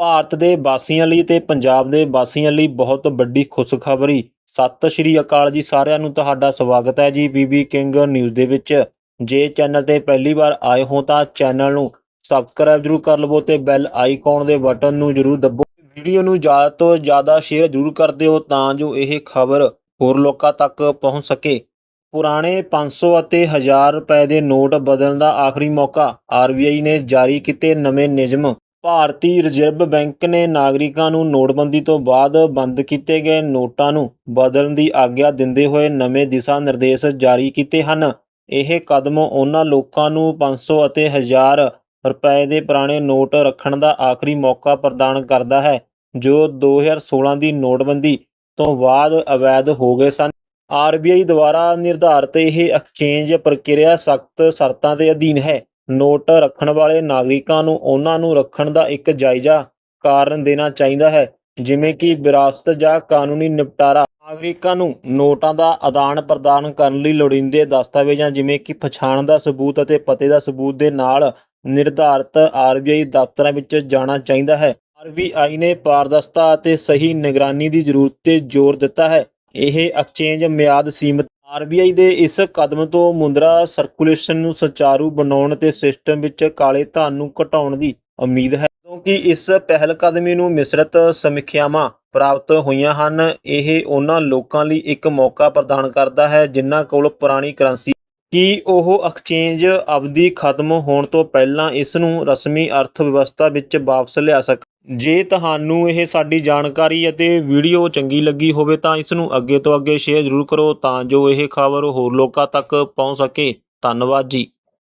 ਭਾਰਤ ਦੇ ਵਾਸੀਆਂ ਲਈ ਤੇ ਪੰਜਾਬ ਦੇ ਵਾਸੀਆਂ ਲਈ ਬਹੁਤ ਵੱਡੀ ਖੁਸ਼ਖਬਰੀ। ਸਤਿ ਸ਼੍ਰੀ ਅਕਾਲ ਜੀ ਸਾਰਿਆਂ ਨੂੰ, ਤੁਹਾਡਾ ਸਵਾਗਤ ਹੈ ਜੀ ਬੀਬੀ ਕਿੰਗ ਨਿਊਜ਼ ਦੇ ਵਿੱਚ। ਜੇ ਚੈਨਲ ਤੇ ਪਹਿਲੀ ਵਾਰ ਆਏ ਹੋ ਤਾਂ ਚੈਨਲ ਨੂੰ ਸਬਸਕ੍ਰਾਈਬ ਜਰੂਰ ਕਰ ਲਵੋ ਤੇ ਬੈਲ ਆਈਕਨ ਦੇ ਬਟਨ ਨੂੰ ਜਰੂਰ ਦੱਬੋ। ਵੀਡੀਓ ਨੂੰ ਜ਼ਿਆਦਾ ਤੋਂ ਜ਼ਿਆਦਾ ਸ਼ੇਅਰ ਜਰੂਰ ਕਰ ਦਿਓ ਤਾਂ ਜੋ ਇਹ ਖਬਰ ਹੋਰ ਲੋਕਾਂ ਤੱਕ ਪਹੁੰਚ ਸਕੇ। ਪੁਰਾਣੇ 500 ਅਤੇ 1000 ਰੁਪਏ ਦੇ ਨੋਟ ਬਦਲਣ ਦਾ ਆਖਰੀ ਮੌਕਾ ਆਰਬੀਆਈ ਨੇ ਜਾਰੀ ਕੀਤੇ ਨਵੇਂ ਨਿਯਮ ਭਾਰਤੀ ਰਿਜ਼ਰਵ ਬੈਂਕ ਨੇ ਨਾਗਰਿਕਾਂ ਨੂੰ ਨੋਟਬੰਦੀ ਤੋਂ ਬਾਅਦ ਬੰਦ ਕੀਤੇ ਗਏ ਨੋਟਾਂ ਨੂੰ ਬਦਲਣ ਦੀ ਆਗਿਆ ਦਿੰਦੇ ਹੋਏ ਨਵੇਂ ਦਿਸ਼ਾ ਨਿਰਦੇਸ਼ ਜਾਰੀ ਕੀਤੇ ਹਨ। ਇਹ ਕਦਮ ਉਹਨਾਂ ਲੋਕਾਂ ਨੂੰ ਪੰਜ ਸੌ ਅਤੇ ਹਜ਼ਾਰ ਰੁਪਏ ਦੇ ਪੁਰਾਣੇ ਨੋਟ ਰੱਖਣ ਦਾ ਆਖਰੀ ਮੌਕਾ ਪ੍ਰਦਾਨ ਕਰਦਾ ਹੈ, ਜੋ 2016 ਦੀ ਨੋਟਬੰਦੀ ਤੋਂ ਬਾਅਦ ਅਵੈਧ ਹੋ ਗਏ ਸਨ। ਆਰਬੀਆਈ ਦੁਆਰਾ ਨਿਰਧਾਰਤ ਇਹ ਐਕਸਚੇਂਜ ਪ੍ਰਕਿਰਿਆ ਸਖਤ ਸ਼ਰਤਾਂ ਦੇ ਅਧੀਨ ਹੈ। ਨੋਟ ਰੱਖਣ ਵਾਲੇ ਨਾਗਰਿਕਾਂ ਨੂੰ ਉਹਨਾਂ ਨੂੰ ਰੱਖਣ ਦਾ ਇੱਕ ਜਾਇਜ਼ਾ ਕਾਰਨ ਦੇਣਾ ਚਾਹੀਦਾ ਹੈ, ਜਿਵੇਂ ਕਿ ਵਿਰਾਸਤ ਜਾਂ ਕਾਨੂੰਨੀ ਨਿਪਟਾਰਾ। ਨਾਗਰਿਕਾਂ ਨੂੰ ਨੋਟਾਂ ਦਾ ਆਦਾਨ ਪ੍ਰਦਾਨ ਕਰਨ ਲਈ ਲੋੜੀਂਦੇ ਦਸਤਾਵੇਜ਼ਾਂ ਜਿਵੇਂ ਕਿ ਪਛਾਣ ਦਾ ਸਬੂਤ ਅਤੇ ਪਤੇ ਦਾ ਸਬੂਤ ਦੇ ਨਾਲ ਨਿਰਧਾਰਤ ਆਰਬੀਆਈ ਦਫ਼ਤਰਾਂ ਵਿੱਚ ਜਾਣਾ ਚਾਹੀਦਾ ਹੈ। ਆਰਬੀਆਈ ਨੇ ਪਾਰਦਰਸ਼ਤਾ ਅਤੇ ਸਹੀ ਨਿਗਰਾਨੀ ਦੀ ਜ਼ਰੂਰਤ ਤੇ ਜ਼ੋਰ ਦਿੱਤਾ ਹੈ। ਇਹ ਐਕਸਚੇਂਜ ਮਿਆਦ ਸੀਮਤ ਆਰਬੀਆਈ ਦੇ ਇਸ ਕਦਮ ਤੋਂ ਮੁੰਦਰਾ ਸਰਕੂਲੇਸ਼ਨ ਨੂੰ ਸੁਚਾਰੂ ਬਣਾਉਣ ਤੇ ਸਿਸਟਮ ਵਿੱਚ ਕਾਲੇ ਧਨ ਨੂੰ ਘਟਾਉਣ ਦੀ ਉਮੀਦ ਹੈ। ਕਿਉਂਕਿ ਇਸ ਪਹਿਲ ਕਦਮੀ ਨੂੰ ਮਿਸ਼ਰਤ ਸਮੀਖਿਆਵਾਂ ਪ੍ਰਾਪਤ ਹੋਈਆਂ ਹਨ, ਇਹ ਉਹਨਾਂ ਲੋਕਾਂ ਲਈ ਇੱਕ ਮੌਕਾ ਪ੍ਰਦਾਨ ਕਰਦਾ ਹੈ, ਜਿਨ੍ਹਾਂ ਕੋਲ ਪੁਰਾਣੀ ਕਰੰਸੀ ਕੀ ਉਹ ਐਕਸਚੇਂਜ ਅਵਧੀ ਖਤਮ ਹੋਣ ਤੋਂ ਪਹਿਲਾਂ ਇਸ ਨੂੰ ਰਸਮੀ ਅਰਥ ਵਿਵਸਥਾ ਵਿੱਚ ਵਾਪਸ ਲਿਆ ਸਕ? ਜੇ ਤੁਹਾਨੂੰ ਇਹ ਸਾਡੀ ਜਾਣਕਾਰੀ ਅਤੇ ਵੀਡੀਓ ਚੰਗੀ ਲੱਗੀ ਹੋਵੇ ਤਾਂ ਇਸ ਨੂੰ ਅੱਗੇ ਤੋਂ ਅੱਗੇ ਸ਼ੇਅਰ ਜ਼ਰੂਰ ਕਰੋ ਤਾਂ ਜੋ ਇਹ ਖਬਰ ਹੋਰ ਲੋਕਾਂ ਤੱਕ ਪਹੁੰਚ ਸਕੇ। ਧੰਨਵਾਦ ਜੀ।